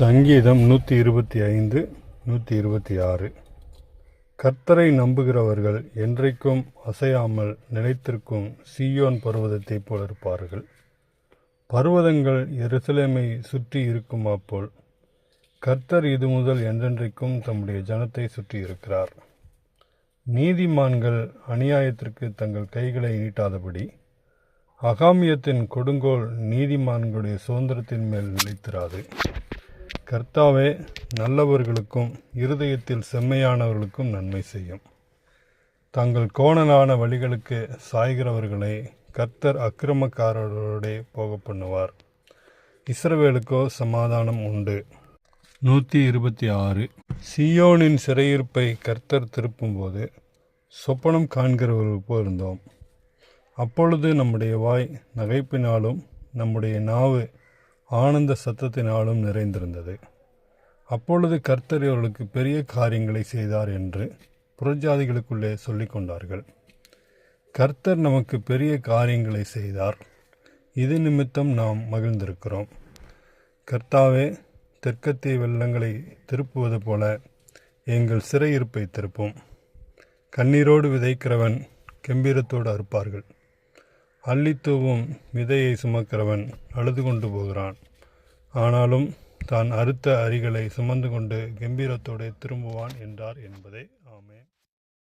சங்கீதம் நூற்றி இருபத்தி ஐந்து நூற்றி இருபத்தி ஆறு. கர்த்தரை நம்புகிறவர்கள் என்றைக்கும் அசையாமல் நிலைத்திருக்கும் சீயோன் பர்வதத்தைப் போல இருப்பார்கள். பர்வதங்கள் எருசலேமை சுற்றி இருக்குமா போல் கர்த்தர் இது முதல் என்றென்றைக்கும் தம்முடைய ஜனத்தை சுற்றி இருக்கிறார். நீதிமான்கள் அநியாயத்திற்கு தங்கள் கைகளை நீட்டாதபடி அகாமியத்தின் கொடுங்கோல் நீதிமான்களுடைய சுதந்திரத்தின் மேல் நிலைத்திராது. கர்த்தாவே நல்லவர்களுக்கும் இருதயத்தில் செம்மையானவர்களுக்கும் நன்மை செய்யும். தங்கள் கோணலான வழிகளுக்கு சாய்கிறவர்களை கர்த்தர் அக்கிரமக்காரர்களோடே போக பண்ணுவார். இஸ்ரவேலுக்கோ சமாதானம் உண்டு. நூற்றி இருபத்தி ஆறு. சியோனின் சிறையிருப்பை கர்த்தர் திருப்பும்போது சொப்பனம் காண்கிறவர்கள் போல் இருந்தோம். அப்பொழுது நம்முடைய வாய் நகைப்பினாலும் நம்முடைய நாவு ஆனந்த சத்தத்தினாலும் நிறைந்திருந்தது. அப்பொழுது கர்த்தர் இவர்களுக்கு பெரிய காரியங்களை செய்தார் என்று புறஜாதிகளுக்குள்ளே சொல்லிக்கொண்டார்கள் கர்த்தர் நமக்கு பெரிய காரியங்களை செய்தார். இது நிமித்தம் நாம் மகிழ்ந்திருக்கிறோம். கர்த்தாவே தெற்கத்திய வெள்ளங்களை திருப்புவது போல எங்கள் சிறையிருப்பை திருப்பும். கண்ணீரோடு விதைக்கிறவன் கெம்பீரத்தோடு அறுப்பார்கள். அள்ளித்தூவும் விதையை சுமக்கிறவன் அழுது கொண்டு போகிறான். ஆனாலும் தான் அறுத்த அரிகளை சுமந்து கொண்டு கம்பீரத்தோடு திரும்புவான் என்றார் என்பதே. ஆமென்.